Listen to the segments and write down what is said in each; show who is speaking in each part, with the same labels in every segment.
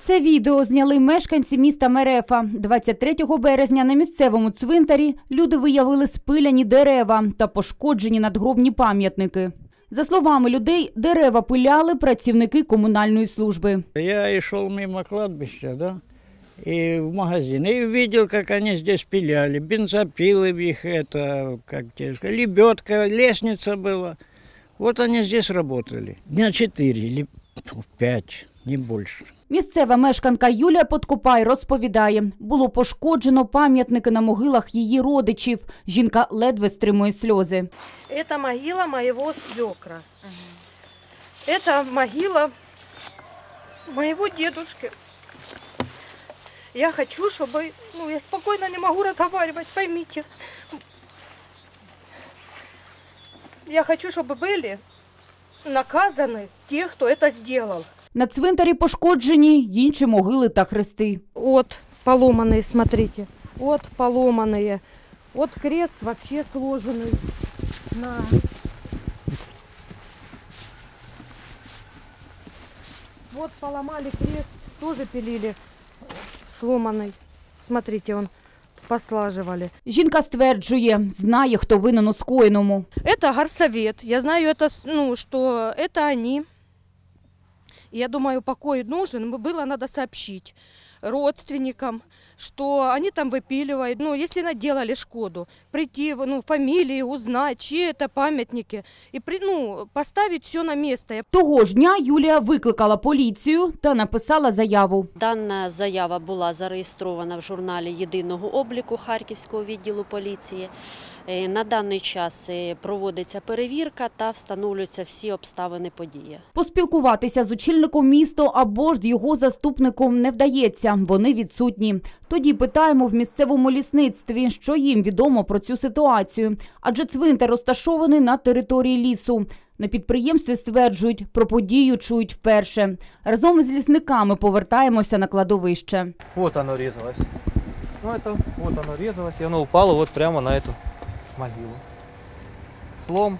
Speaker 1: Це відео зняли мешканці міста Мерефа. 23 березня на місцевому цвинтарі люди виявили спиляні дерева та пошкоджені надгробні пам'ятники. За словами людей, дерева пиляли працівники комунальної служби.
Speaker 2: Я шел мимо кладбища, да, и в магазин, и увидел, как они здесь пиляли. Бензопилы в их, это, как тебе сказать, лебедка, лестница была. Вот они здесь работали. Дня четыре или пять, не больше.
Speaker 1: Місцева мешканка Юлія Подкопай розповідає, було пошкоджено пам'ятники на могилах її родичів. Жінка ледве стримує сльози.
Speaker 3: Это могила моего свекра. Это могила моего дедушки. Я хочу, чтобы... Ну, я спокойно не могу разговаривать, поймите. Я хочу, чтобы были наказаны те, кто это сделал.
Speaker 1: На цвинтарі пошкоджені й інші могили та хрести.
Speaker 3: Вот поломанные, смотрите. Вот поломанные. Вот крест вообще сложенный на... Вот поломали крест, тоже пилили сломанный. Смотрите, он послаживали.
Speaker 1: Жінка стверджує, знає, хто винен у скоєному.
Speaker 3: Это горсовет. Я знаю, это, с- ну, что это они. Я думаю, покой нужен. Было надо сообщить родственникам, что они там выпиливают. Ну, если наделали шкоду, прийти в- ну, фамилии, узнать, чьи это памятники. И при, ну, поставить все на место.
Speaker 1: Того ж дня Юлія викликала поліцію та написала заяву.
Speaker 4: Дана заява була зареєстрована в журналі єдиного обліку Харківського відділу поліції. Е, На даний час е, проводиться перевірка та встановлюються всі обставини події.
Speaker 1: Поспілкуватися з очільником міста або ж з його заступником не вдається. Вони відсутні. Тоді питаємо в місцевому лісництві, що їм відомо про цю ситуацію. Адже цвинтар розташований на території лісу. На підприємстві стверджують, про подію чують вперше. Разом із лісниками повертаємося на кладовище.
Speaker 5: Вот оно резалось. Ну это вот оно резалось, и оно упало вот прямо на эту могилу. Слом.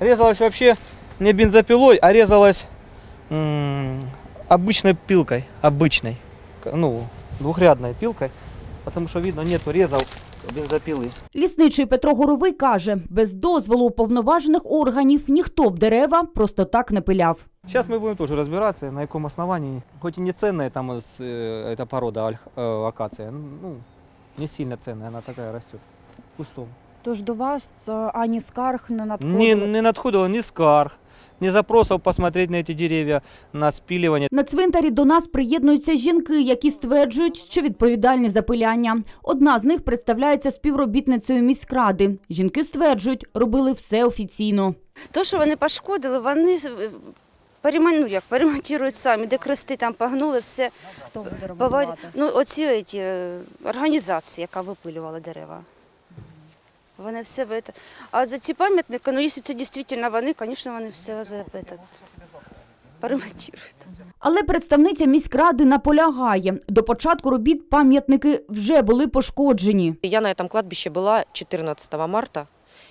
Speaker 5: Резалось вообще не бензопилой, а резалось м, обычной пилкой, обычной, К- ну двухрядной пилкой, потому что видно нету резал бензопилы.
Speaker 1: Лісничий Петро Горовий каже, без дозволу уповноважених органів ніхто б дерева просто так не пиляв.
Speaker 5: Сейчас мы будем тоже разбираться, на каком основании, хоть и не ценная там из, э, эта порода альх- э, акация, ну не сильно ценная, она такая растет кустом.
Speaker 6: Тож до вас е, ані скарг не
Speaker 5: Не,
Speaker 6: надходило?
Speaker 5: не надходило ни скарг, ни запросов посмотреть на эти деревья, на спиливание.
Speaker 1: На цвинтарі до нас приєднуються жінки, які стверджують, що відповідальні за пиляння. Одна з них представляється співробітницею міськради. Жінки стверджують, робили все офіційно.
Speaker 7: То, що вони пошкодили, вони перемон- ну, як, перемонтують самі, де крести там погнули, все.
Speaker 6: Хто буде ремонтувати?
Speaker 7: Ну, оці ці, е, організації, яка випилювала дерева. Вони все в это. А за ці пам'ятники, ну, якщо це дійсно вони, звісно, вони все за это, перемонтують.
Speaker 1: Але представниця міськради наполягає, до початку робіт пам'ятники вже були пошкоджені.
Speaker 8: Я на этом кладбище была 14 марта.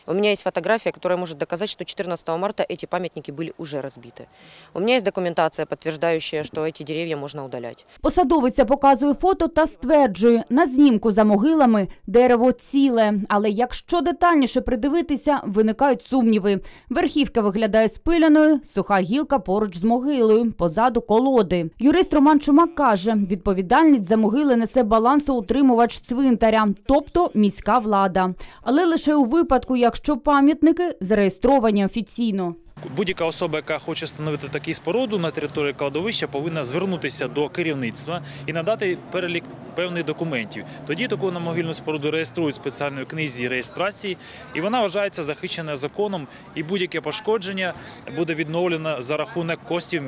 Speaker 8: У меня есть фотография, которая может доказать, что 14 марта эти памятники были уже разбиты. У меня есть документация, подтверждающая, что эти деревья можно удалять.
Speaker 1: Посадовиця показує фото та стверджує, на знімку за могилами дерево ціле. Але якщо детальніше придивитися, виникають сумніви. Верхівка виглядає спиляною, суха гілка поруч з могилою, позаду колоди. Юрист Роман Чумак каже, відповідальність за могили несе балансоутримувач цвинтаря, тобто міська влада. Але лише у випадку, якщо пам'ятники зареєстровані офіційно.
Speaker 9: Будь-яка особа, яка хоче встановити таку споруду на території кладовища, повинна звернутися до керівництва і надати перелік певних документів. Тоді таку намогильну споруду реєструють в спеціальної книзі реєстрації, і вона вважається захищеною законом. І будь-яке пошкодження буде відновлено за рахунок коштів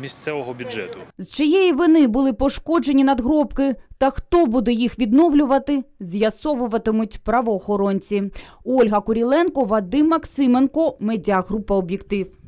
Speaker 9: місцевого бюджету.
Speaker 1: З чиєї вини були пошкоджені надгробки та хто буде їх відновлювати, з'ясовуватимуть правоохоронці. Ольга Куріленко, Вадим Максименко, медіагрупа Об'єктив.